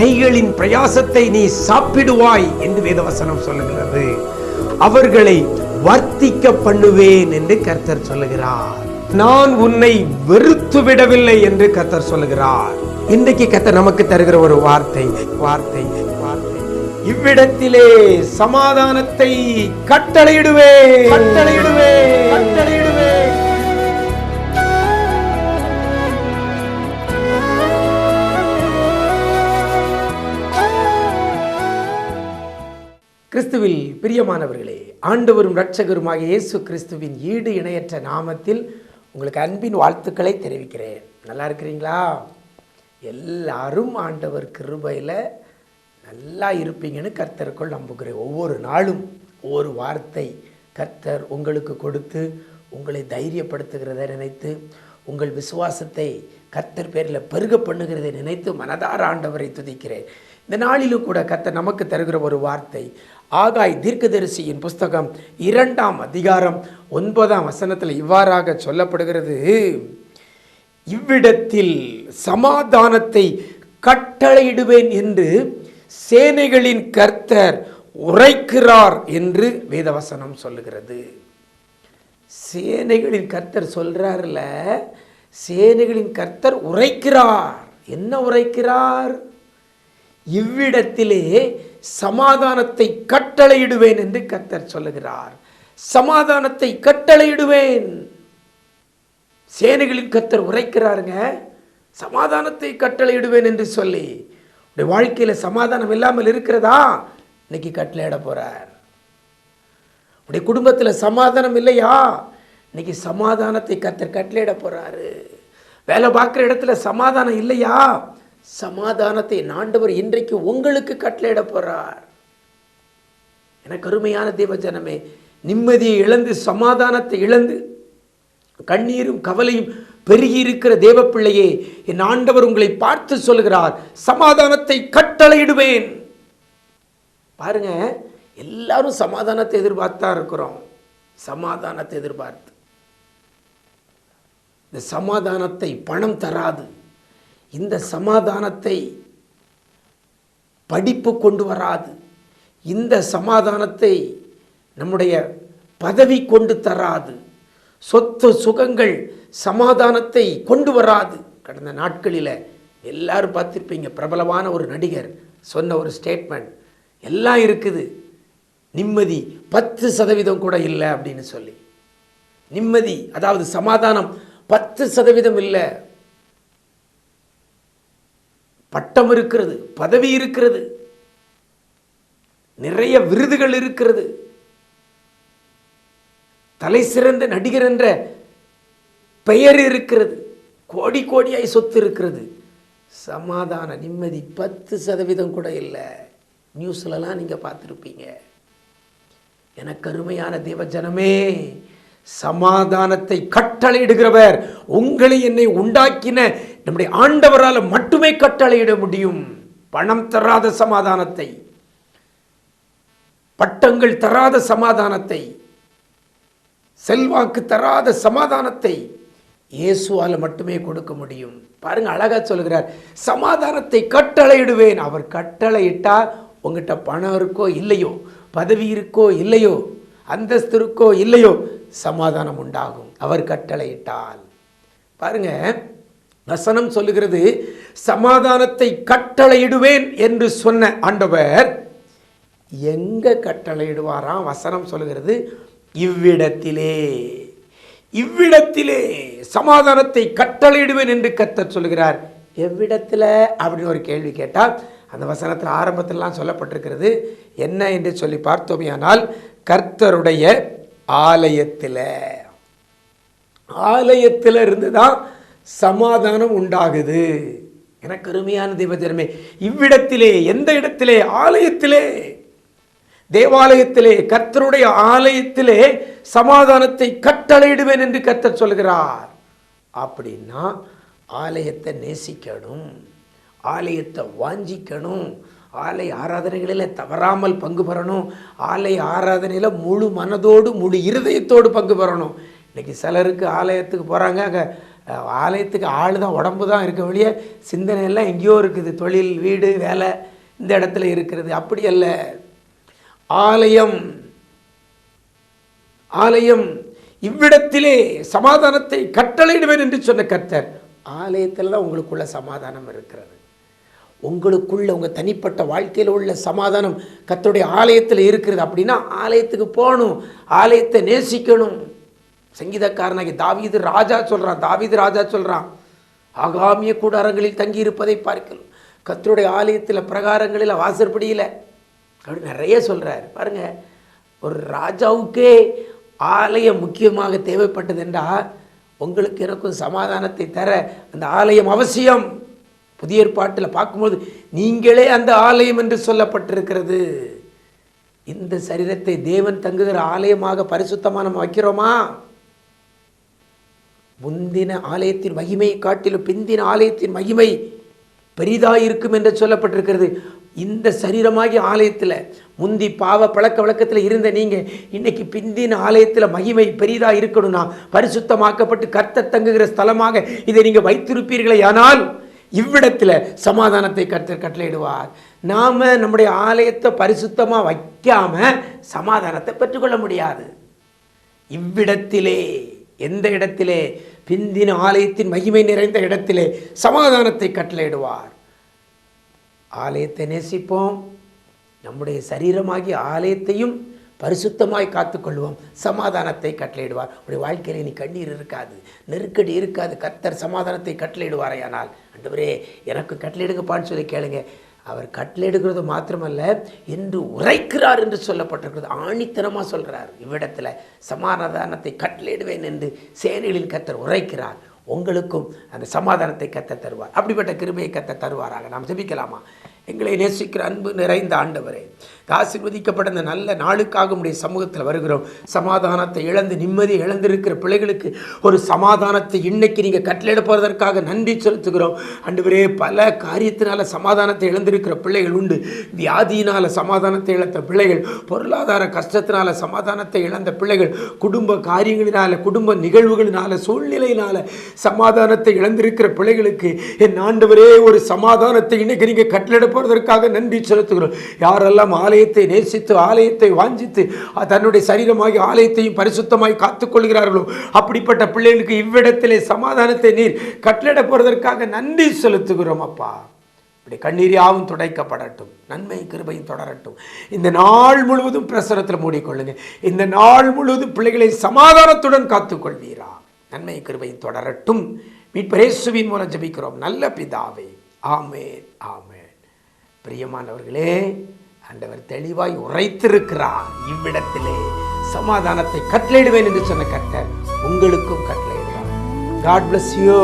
கைகளின் பிரயாசத்தை நீ சாப்பிடுவாய் என்று வேதவசனம் சொல்லுகிறது. அவர்களை வர்த்திக்க பண்ணுவேன் என்று கர்த்தர் சொல்லுகிறார். நான் உன்னை வெறுத்து விடவில்லை என்று கர்த்தர் சொல்லுகிறார். இன்றைக்கு கர்த்தர் நமக்கு தருகிற ஒரு வார்த்தை வார்த்தை வார்த்தை. இவ்விடத்திலே சமாதானத்தை கட்டளையிடுவே கட்டளையிடுவே கட்டளையிடுவே கிறிஸ்துவில் பிரியமானவர்களே ஆண்டவரும் இரட்சகருமாக இயேசு கிறிஸ்துவின் ஈடு இணையற்ற நாமத்தில் உங்களுக்கு அன்பின் வாழ்த்துக்களை தெரிவிக்கிறேன். நல்லா இருக்கிறீங்களா? எல்லாரும் ஆண்டவர் கிருபையில் நல்லா இருப்பீங்கன்னு கர்த்தருக்குள் நம்புகிறேன். ஒவ்வொரு நாளும் ஒவ்வொரு வார்த்தை கர்த்தர் உங்களுக்கு கொடுத்து உங்களை தைரியப்படுத்துகிறதை நினைத்து உங்கள் விசுவாசத்தை கர்த்தர் பேரில் பெருக பண்ணுகிறதை நினைத்து மனதார ஆண்டவரை துதிக்கிறேன். இந்த நாளிலும் கூட கர்த்தர் நமக்கு தருகிற ஒரு வார்த்தை. ஆகாய் தீர்க்கதரிசியின் புஸ்தகம் இரண்டாம் அதிகாரம் ஒன்பதாம் வசனத்தில் இவ்வாறாக சொல்லப்படுகிறது. இவ்விடத்தில் சமாதானத்தை கட்டளையிடுவேன் என்று சேனைகளின் கர்த்தர் உரைக்கிறார் என்று வேதவசனம் சொல்லுகிறது. சேனைகளின் கர்த்தர் சொல்றாருல சேனைகளின் கர்த்தர் உரைக்கிறார். என்ன உரைக்கிறார்? இவ்விடத்திலே சமாதானத்தை கட்டளையிடுவேன் என்று கர்த்தர் சொல்லுகிறார். சமாதானத்தை கட்டளையிடுவேன். சேனைகளின் கர்த்தர் உரைக்கிறாருங்க. சமாதானத்தை கட்டளையிடுவேன் என்று சொல்லி. உடைய வாழ்க்கையில் சமாதானம் இல்லாமல் இருக்கிறதா? இன்னைக்கு கட்டளையிட போறார். உடைய குடும்பத்தில் சமாதானம் இல்லையா? இன்னைக்கு சமாதானத்தை கர்த்தர் கட்டளையிட போறாரு. வேலை பார்க்குற இடத்துல சமாதானம் இல்லையா? சமாதானத்தை நாண்டவர் இன்றைக்கு உங்களுக்கு கட்டளையிட போறார். எனக்கு அருமையான தேவ ஜனமே நிம்மதியை இழந்து சமாதானத்தை இழந்து கண்ணீரும் கவலையும் பெருகி இருக்கிற தேவ பிள்ளையே என் ஆண்டவர் உங்களை பார்த்து சொல்கிறார் சமாதானத்தை கட்டளையிடுவேன். பாருங்க எல்லாரும் சமாதானத்தை எதிர்பார்த்தா இருக்கிறோம். சமாதானத்தை எதிர்பார்த்து. இந்த சமாதானத்தை பணம் தராது. இந்த சமாதானத்தை படிப்பு கொண்டு வராது. இந்த சமாதானத்தை நம்முடைய பதவி கொண்டு தராது. சொத்து சுகங்கள் சமாதானத்தை கொண்டு வராது. கடந்த நாட்களில் எல்லாரும் பார்த்துருப்பீங்க பிரபலமான ஒரு நடிகர் சொன்ன ஒரு ஸ்டேட்மெண்ட் எல்லாம் இருக்குது நிம்மதி பத்து சதவீதம் கூட இல்லை அப்படின்னு சொல்லி. நிம்மதி அதாவது சமாதானம் பத்து சதவீதம் இல்லை. பட்டம் இருக்கிறது பதவி இருக்கிறது நிறைய விருதுகள் இருக்கிறது. தலை சிறந்த நடிகர் என்ற பெயர் இருக்கிறது. கோடி கோடியாய் சொத்து இருக்கிறது. சமாதான நிம்மதி பத்து சதவீதம் கூட இல்லை. நியூஸ்லலாம் நீங்கள் பார்த்துருப்பீங்க. எனக்கு அருமையான தேவஜனமே சமாதானத்தை கட்டளையிடுகிறவர் உங்களை என்னை உண்டாக்கின நம்முடைய ஆண்டவரால் மட்டும் மட்டுமே கட்டளையிட முடியும். பணம் தராத சமாதானத்தை. பட்டங்கள் தராத சமாதானத்தை. செல்வாக்கு தராத சமாதானத்தை இயேசுவால் மட்டுமே கொடுக்க முடியும். பாருங்க அழகா சொல்கிறார் சமாதானத்தை கட்டளையிடுவேன். அவர் கட்டளையிட்டா உங்ககிட்ட பணம் இருக்கோ இல்லையோ பதவி இருக்கோ இல்லையோ அந்தஸ்து இருக்கோ இல்லையோ சமாதானம் உண்டாகும். அவர் கட்டளையிட்டால். பாருங்க வசனம் சொல்லுகிறது சமாதானத்தை கட்டளையிடுவேன் என்று சொன்ன ஆண்டவர் எங்க கட்டளையிடுவாராம் வசனம் சொல்லுகிறது இவ்விடத்திலே இவ்விடத்திலே சமாதானத்தை கட்டளையிடுவேன் என்று கர்த்தர் சொல்லுகிறார். எவ்விடத்தில்? அப்படின்னு ஒரு கேள்வி கேட்டால் அந்த வசனத்தில் ஆரம்பத்திலலாம் சொல்லப்பட்டிருக்கிறது என்ன என்று சொல்லி பார்த்தோமையானால் கர்த்தருடைய ஆலயத்தில். ஆலயத்தில் இருந்து தான் சமாதானம் உண்டாகுது எனக்கு அருமையான தேவஜனமே இவ்விடத்திலே எந்த இடத்திலே? ஆலயத்திலே. தேவாலயத்திலே கர்த்தருடைய ஆலயத்திலே சமாதானத்தை கட்டளையிடுவேன் என்று கர்த்தர் சொல்கிறார். அப்படின்னா ஆலயத்தை நேசிக்கணும் ஆலயத்தை வாஞ்சிக்கணும் ஆலய ஆராதனைகளில் தவறாமல் பங்கு பெறணும் ஆலய ஆராதனையில் முழு மனதோடு முழு இருதயத்தோடு பங்கு பெறணும். இன்னைக்கு சிலருக்கு ஆலயத்துக்கு போகிறாங்க அங்கே ஆலயத்துக்கு ஆள் தான் உடம்பு தான் இருக்க வழிய சிந்தனை எல்லாம் எங்கேயோ இருக்குது. தொழில் வீடு வேலை இந்த இடத்துல இருக்கிறது. அப்படி அல்ல. ஆலயம் ஆலயம் இவ்விடத்திலே சமாதானத்தை கட்டளையிடுவேன் என்று சொன்ன கர்த்தர் ஆலயத்தில் தான் உங்களுக்குள்ள சமாதானம் இருக்கிறது. உங்களுக்குள்ள உங்கள் தனிப்பட்ட வாழ்க்கையில் உள்ள சமாதானம் கத்தருடைய ஆலயத்தில் இருக்கிறது. அப்படின்னா ஆலயத்துக்கு போகணும். ஆலயத்தை நேசிக்கணும். சங்கீதக்காரனாகி தாவீது ராஜா சொல்கிறான் தாவீது ராஜா சொல்கிறான் ஆகாமிய கூடாரங்களில் தங்கி இருப்பதை கத்தருடைய ஆலயத்தில் பிரகாரங்களில் வாசற்படியில் அப்படி நிறைய சொல்கிறார் பாருங்கள் ஒரு ராஜாவுக்கே ஆலயம் முக்கியமாக தேவைப்பட்டது என்றால் உங்களுக்கு எனக்கும் சமாதானத்தை தர அந்த ஆலயம் அவசியம். புதிய ஏற்பாட்டில் பார்க்கும்போது நீங்களே அந்த ஆலயம் என்று சொல்லப்பட்டிருக்கிறது. இந்த சரீரத்தை தேவன் தங்குகிற ஆலயமாக பரிசுத்தமாக நம்ம வைக்கிறோமா? முந்தின ஆலயத்தின் மகிமை காட்டிலும் பிந்தின ஆலயத்தின் மகிமை பெரிதாக இருக்கும் என்று சொல்லப்பட்டிருக்கிறது. இந்த சரீரமாகிய ஆலயத்தில் முந்தி பாவ பழக்க வழக்கத்தில் இருந்த நீங்கள் இன்னைக்கு பிந்தின ஆலயத்தில் மகிமை பெரிதாக இருக்கணும்னா பரிசுத்தமாக்கப்பட்டு கர்த்த தங்குகிற ஸ்தலமாக இதை நீங்கள் வைத்திருப்பீர்களே ஆனால் இவ்விடத்தில் சமாதானத்தை கர்த்தர் கட்டளையிடுவார். நாம் நம்முடைய ஆலயத்தை பரிசுத்தமாக வைக்காம சமாதானத்தை பெற்றுக்கொள்ள முடியாது. இவ்விடத்திலே எந்த இடத்திலே? பிந்தின ஆலயத்தின் மகிமை நிறைந்த இடத்திலே சமாதானத்தை கட்டளையிடுவார். ஆலயத்தை நேசிப்போம். நம்முடைய சரீரமாகிய ஆலயத்தையும் பரிசுத்தமாய் காத்துக்கொள்வோம். சமாதானத்தை கட்டளையிடுவார். உடைய வாழ்க்கையில் இனி கண்ணீர் இருக்காது நெருக்கடி இருக்காது. கத்தர் சமாதானத்தை கட்டளையிடுவாரையானால் அன்றுவரே எனக்கு கட்டளையிடுங்கப்பான்னு சொல்லி கேளுங்க. அவர் கட்டளையிடுகிறது மாத்திரமல்ல என்று உரைக்கிறார் என்று சொல்லப்பட்டிருக்கிறது. ஆணித்தனமாக சொல்கிறார் இவ்விடத்தில் சமாதானத்தை கட்டிலிடுவேன் என்று சேனைகளில் கத்தர் உரைக்கிறார். உங்களுக்கும் அந்த சமாதானத்தை கத்த தருவார். அப்படிப்பட்ட கிருமையை கத்த தருவாராக. நாம் ஜெபிக்கலாமா? எங்களை நேசிக்கிற அன்பு நிறைந்த ஆண்டவரே. ஆசிர்வதிக்கப்பட்ட இந்த நல்ல நாளுக்காக உடைய சமூகத்தில் வருகிறோம். சமாதானத்தை இழந்து நிம்மதி இழந்திருக்கிற பிள்ளைகளுக்கு ஒரு சமாதானத்தை இன்னைக்கு நீங்கள் கட்டளையிட போகிறதற்காக நன்றி செலுத்துகிறோம். அன்றுவரே பல காரியத்தினால சமாதானத்தை இழந்திருக்கிற பிள்ளைகள் உண்டு. வியாதியினால சமாதானத்தை இழந்த பிள்ளைகள் பொருளாதார கஷ்டத்தினால சமாதானத்தை இழந்த பிள்ளைகள் குடும்ப காரியங்களினால குடும்ப நிகழ்வுகளினால சூழ்நிலையினால சமாதானத்தை இழந்திருக்கிற பிள்ளைகளுக்கு என் ஆண்டவரே ஒரு சமாதானத்தை இன்னைக்கு நீங்கள் கட்டளிட போகிறதற்காக நன்றி செலுத்துகிறோம். யாரெல்லாம் ஆலயத்தை நேசித்து ஆலயத்தை வாஞ்சித்து தன்னுடைய சரீரமாகி ஆலயத்தையும் பரிசுத்தமாய் காத்துக்கொள்கிறார்களோ அப்படிப்பட்ட பிள்ளைகளுக்கு இவ்விடத்திலே சமாதானத்தை நீர் கட்டளிட போகிறதற்காக நன்றி செலுத்துகிறோம் அப்பா. இப்படி கண்ணீர் யாவும் துடைக்கப்படட்டும். நன்மை கிருபையும் தொடரட்டும். இந்த நாள் முழுவதும் பிரசரத்தில் மூடிக்கொள்ளுங்க. இந்த நாள் முழுவதும் பிள்ளைகளை சமாதானத்துடன் காத்துக்கொள்வீரா. நன்மை கிருபையும் தொடரட்டும். மீட்பரேசுவின் மூலம் ஜபிக்கிறோம். நல்ல பிதாவே. ஆமேன். ஆமேன். பிரியமானவர்களே ஆண்டவர் தெளிவாய் உரைத்திருக்கிறார். இவ்விடத்திலே சமாதானத்தை கட்டளையிடுவேன் என்று சொன்ன கர்த்தர் உங்களுக்கும் கட்டளையிடுவார். God bless you